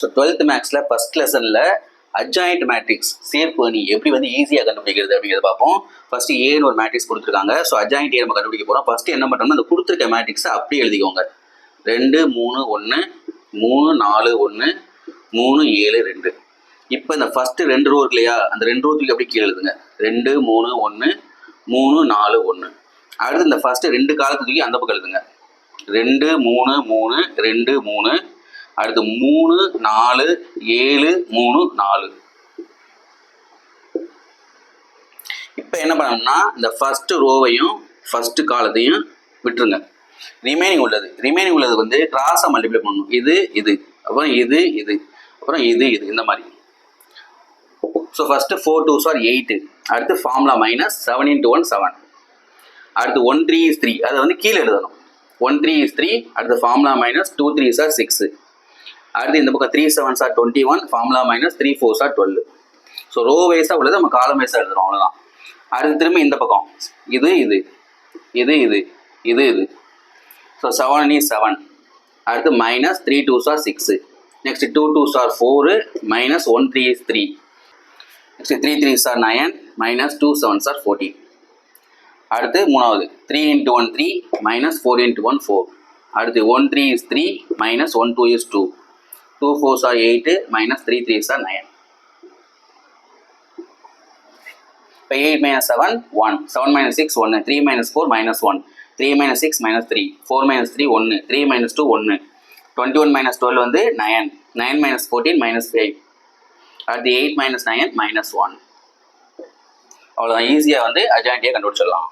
So twelfth மேக்ஸில் first லெசனில் adjoint matrix சேர்ப்பு அணி எப்படி வந்து ஈஸியாக கண்டுபிடிக்கிறது அப்படிங்கிறத பார்ப்போம். ஃபர்ஸ்ட் ஏன்னு ஒரு மேட்ரிக்ஸ் கொடுத்துருக்காங்க. ஸோ அட்ஜாயிண்ட் ஏ நம்ம கண்டுபிடிக்க போகிறோம் ஃபர்ஸ்ட் என்ன பண்ணுறோம்னா அந்த கொடுத்துருக்க மேட்ரிக்ஸை அப்படியே எழுதிக்கோங்க. ரெண்டு மூணு ஒன்று மூணு நாலு ஒன்று மூணு ஏழு ரெண்டு. இப்போ இந்த ஃபஸ்ட்டு ரெண்டு ரோ இருக்கு இல்லையா? அந்த ரெண்டு ரோத்துக்கு அப்படியே கீழே எழுதுங்க. ரெண்டு மூணு ஒன்று மூணு நாலு ஒன்று அடுத்து இந்த ஃபஸ்ட்டு ரெண்டு காலத்து தூக்கி அந்த பக்கம் எழுதுங்க. ரெண்டு மூணு மூணு ரெண்டு மூணு அடுத்து மூணு நாலு ஏழு மூணு நாலு. இப்போ என்ன பண்ணோம்னா இந்த ஃபர்ஸ்ட் ரோவையும் ஃபர்ஸ்ட் காலத்தையும் விட்டுருங்க. ரிமைனிங் உள்ளது. ரிமைனிங் உள்ளது வந்து கிராஸை மல்டிப்ளை பண்ணணும். இது இது. அப்புறம் இது இது. அப்புறம் இது இது. இந்த மாதிரி. ஸோ ஃபர்ஸ்ட் ஃபோர் டூ சார் எயிட்டு அடுத்து formula minus seven into one seven அடுத்து ஒன் த்ரீ இஸ் த்ரீ அதை வந்து கீழே எழுதணும். ஒன் த்ரீ இஸ் த்ரீ அடுத்து ஃபார்முலா மைனஸ் டூ த்ரீ சார் சிக்ஸு அடுத்து இந்த பக்கம் three seven sir twenty one formula minus three four sir twelve so row வைஸாக உள்ளது நம்ம காலம் வைஸாக எழுதுறோம் அவ்வளோதான் அடுத்து திரும்பி இந்த பக்கம். இது இது இது இது இது இது. ஸோ செவன் இஸ் செவன் அடுத்து மைனஸ் த்ரீ டூ சார் six next two two sir four minus one three is three next three three sir nine minus two seven சார் ஃபோர்டீன் அடுத்து மூணாவது three into one three minus four into one four அடுத்து one three is three minus one two is two two four sir eight minus three three சார் nine இப்போ eight minus seven one seven minus six ஒன்று three minus four minus one three minus six minus three four minus three ஒன்று three minus two ஒன்று twenty one minus twelve வந்து nine nine minus fourteen minus five அடுத்து eight minus nine minus one அவ்வளோதான் ஈஸியாக வந்து அஜாயிண்டியாக கண்டுபிடிச்சிடலாம்.